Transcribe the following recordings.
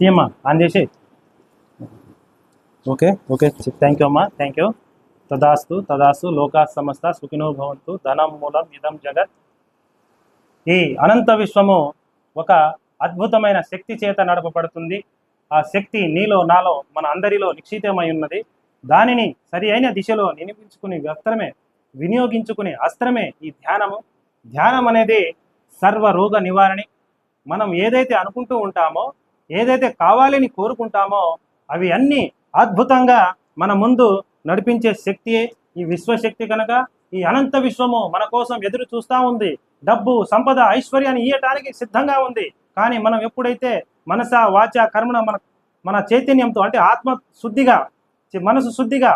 తీయమ్మా on చేసి okay okay thank you అమ్మా thank you తదాస్తు తదాస్తు లోకా సమస్త సుఖినో భవంతు ధనం మూలం ఇదం జగత్ ఈ అనంత విశ్వము ఒక అద్భుతమైన శక్తి చేత నడపబడుతుంది. ఆ శక్తి నీలో నాలో మన అందరిలో నిక్షితమై ఉన్నది. దానిని సరి అయిన దిశలో నినిపించుకుని అస్త్రమే వినియోగించుకునే అస్త్రమే ఈ ధ్యానము. ధ్యానం అనేది సర్వ రోగ నివారణి. మనం ఏదైతే అనుకుంటూ ఉంటామో ఏదైతే కావాలని కోరుకుంటామో అవి అన్నీ అద్భుతంగా మన ముందు నడిపించే శక్తియే ఈ విశ్వశక్తి కనుక. ఈ అనంత విశ్వము మన కోసం ఎదురు చూస్తూ ఉంది. డబ్బు సంపద ఐశ్వర్యాన్ని ఇయ్యటానికి సిద్ధంగా ఉంది. కానీ మనం ఎప్పుడైతే మనస వాచ కర్మణ మన మన చైతన్యంతో అంటే ఆత్మ శుద్ధిగా మనసు శుద్ధిగా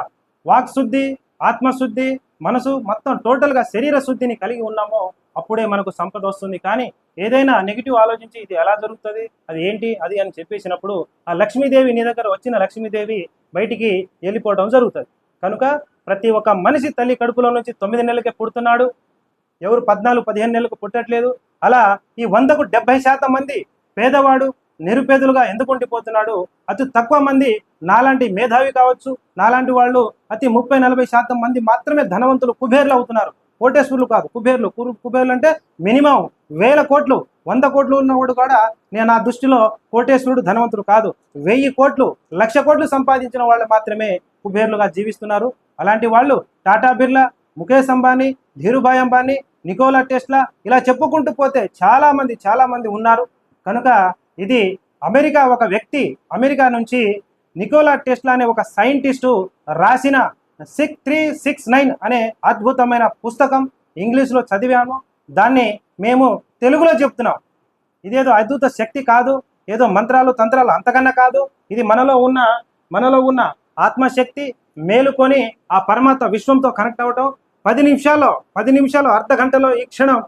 వాక్ శుద్ధి ఆత్మశుద్ధి మనసు మొత్తం టోటల్గా శరీర శుద్ధిని కలిగి ఉన్నామో అప్పుడే మనకు సంపద వస్తుంది. కానీ ఏదైనా నెగిటివ్ ఆలోచించి ఇది ఎలా జరుగుతుంది అది ఏంటి అది అని చెప్పేసినప్పుడు ఆ లక్ష్మీదేవి నీ దగ్గర వచ్చిన లక్ష్మీదేవి బయటికి వెళ్ళిపోవడం జరుగుతుంది. కనుక ప్రతి ఒక్క మనిషి తల్లి కడుపులో నుంచి తొమ్మిది నెలలకే పుడుతున్నాడు. ఎవరు పద్నాలుగు పదిహేను నెలలకు పుట్టట్లేదు. అలా ఈ వందకు డెబ్బై శాతం మంది పేదవాడు నిరుపేదలుగా ఎందుకు ఉండిపోతున్నాడు? అతి తక్కువ మంది నాలాంటి మేధావి కావచ్చు. నాలాంటి వాళ్ళు అతి ముప్పై నలభై శాతం మంది మాత్రమే ధనవంతులు కుబేర్లు అవుతున్నారు. కోటేశ్వరులు కాదు కుబేర్లు. కుబేర్లు అంటే మినిమం వేల కోట్లు. వంద కోట్లు ఉన్నవాడు కూడా నేను నా దృష్టిలో కోటేశ్వరుడు ధనవంతుడు కాదు. వెయ్యి కోట్లు లక్ష కోట్లు సంపాదించిన వాళ్ళు మాత్రమే కుబేర్లుగా జీవిస్తున్నారు. అలాంటి వాళ్ళు టాటా బిర్లా ముఖేష్ అంబానీ ధీరుభాయ్ అంబానీ నికోలా టెస్లా ఇలా చెప్పుకుంటూ పోతే చాలామంది చాలామంది ఉన్నారు. కనుక ఇది అమెరికా ఒక వ్యక్తి అమెరికా నుంచి నికోలా టెస్లా అనే ఒక సైంటిస్టు రాసిన సిక్స్ త్రీ సిక్స్ నైన్ అనే అద్భుతమైన పుస్తకం ఇంగ్లీష్లో చదివాము. దాన్ని మేము తెలుగులో చెప్తున్నాం. ఇదేదో అద్భుత శక్తి కాదు ఏదో మంత్రాలు తంత్రాలు అంతకన్నా కాదు. ఇది మనలో ఉన్న మనలో ఉన్న ఆత్మశక్తి మేలుకొని ఆ పరమాత్మ విశ్వంతో కనెక్ట్ అవ్వటం. పది నిమిషాల్లో పది నిమిషాలు అర్ధ గంటలో ఈ క్షణం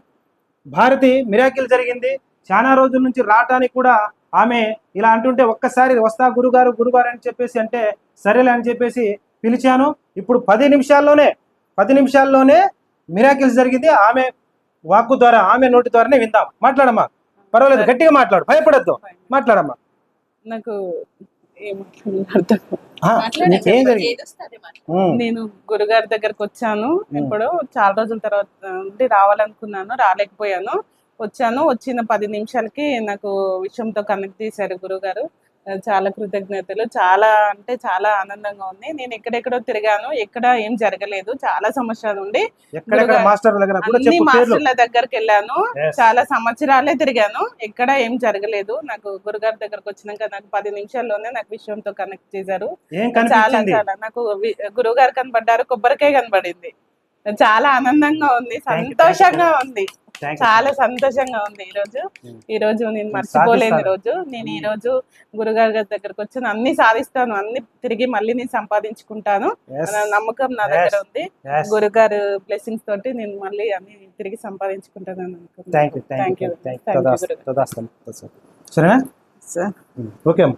భారతి మిరాకిల్ జరిగింది. చాలా రోజుల నుంచి రావటానికి కూడా ఆమె ఇలా అంటుంటే ఒక్కసారి వస్తా గురుగారు గురుగారు అని చెప్పేసి అంటే సరేలే అని చెప్పేసి పిలిచాను. ఇప్పుడు పది నిమిషాల్లోనే పది నిమిషాల్లోనే మిరాకిల్స్ జరిగింది. ఆమె వాక్కు ద్వారా ఆమె నోటి ద్వారానే విందాం. మాట్లాడమ్మా. పర్వాలేదు గట్టిగా మాట్లాడు. భయపడద్దు. మాట్లాడమ్మా. నాకు నేను గురుగారి దగ్గరకు వచ్చాను. ఇప్పుడు చాలా రోజుల తర్వాత అంటే రావాలనుకున్నాను రాలేకపోయాను. వచ్చాను. వచ్చిన పది నిమిషాలకి నాకు విషయంతో కనెక్ట్ చేశారు గురుగారు. చాలా కృతజ్ఞతలు. చాలా అంటే చాలా ఆనందంగా ఉంది. నేను ఎక్కడెక్కడో తిరిగాను. ఎక్కడ ఏం జరగలేదు. చాలా సంవత్సరాలు ఉండి అన్ని మాస్టర్ల దగ్గరికి వెళ్ళాను. చాలా సంవత్సరాలే తిరిగాను. ఎక్కడ ఏం జరగలేదు. నాకు గురుగారి దగ్గరకు వచ్చినాక నాకు పది నిమిషాల్లోనే నాకు విషయంతో కనెక్ట్ చేశారు. చాలా చాలా. నాకు గురువు గారు కనబడ్డారు. కొబ్బరికాయ కనబడింది. చాలా ఆనందంగా ఉంది. సంతోషంగా ఉంది. చాలా సంతోషంగా ఉంది ఈ రోజు. Hmm. ఈ రోజు నేను మర్చిపోలేను ఈ. రోజు. నేను ఈ రోజు గురుగారి గారి దగ్గరకు వచ్చి అన్ని సాధిస్తాను. అన్ని తిరిగి మళ్ళీ నేను సంపాదించుకుంటాను. నమ్మకం నా దగ్గర. ఉంది. గురుగారు బ్లెస్సింగ్స్ తోటి నేను మళ్ళీ అన్ని తిరిగి సంపాదించుకుంటాను అనుకుంటున్నాను. Thank you thank Thank you you. Thank Thank you, you